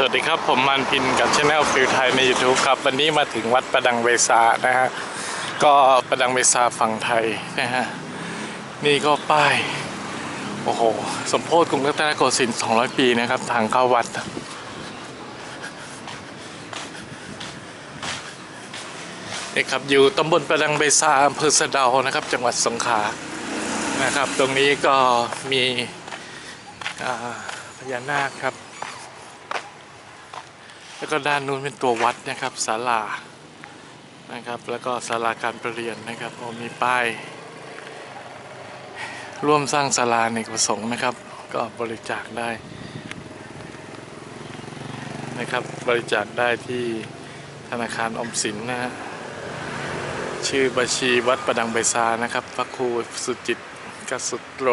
สวัสดีครับ ผมมันพินกับช anel ฟิลไทยใน YouTube ครับ วันนี้มาถึงวัดประดังเบซานะฮะ ก็ประดังเบซาฝั่งไทยนะฮะ นี่ก็ป้าย โอ้โห สมโพธิกรุงรัตนโกสินทร์200 ปีนะครับ ทางเข้าวัด นี่ครับ อยู่ตำบลประดังเบซาอำเภอสะเดานะครับ จังหวัดสงขลานะครับ ตรงนี้ก็มีพญานาคครับ แล้วก็ด้านนู้นเป็นตัววัดนะครับศาลานะครับ แล้วก็ศาลาการประเรียนนะครับโอ้มีป้าย ร่วมสร้างศาลาในประสงค์นะครับ ก็บริจาคได้นะครับ บริจาคได้ที่ธนาคารออมสินนะฮะชื่อบัญชีวัดประดังใบซานะครับ พระครูสุจิตกสุตโร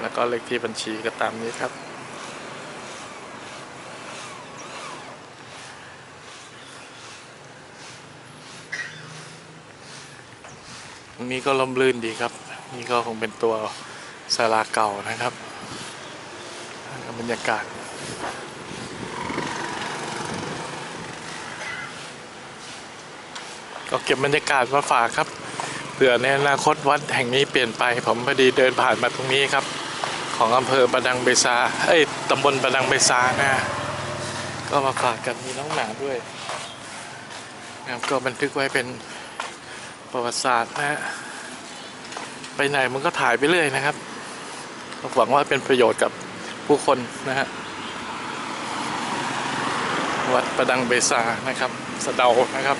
แล้วก็เลขที่บัญชีก็ตามนี้ครับ ตรง นี้ก็ล่มลื่นดีครับ นี่ก็คงเป็นตัวศาลาเก่านะครับบรรยากาศก็เก็บบรรยากาศมาฝากครับเผื่อในอนาคตวัดแห่งนี้เปลี่ยนไป ผมพอดีเดินผ่านมาตรงนี้ครับ ของอำเภอประดังเบซาเอ้ยตำบลประดังเบซานะก็มาฝากกันมีน้องหมาด้วยนะครับก็บันทึกไว้เป็น ประวัติศาสตร์นะฮะไปไหนมันก็ถ่ายไปเรื่อยนะครับหวังว่าเป็นประโยชน์กับผู้คนนะฮะวัดประดังเบซานะครับ สะเดานะครับ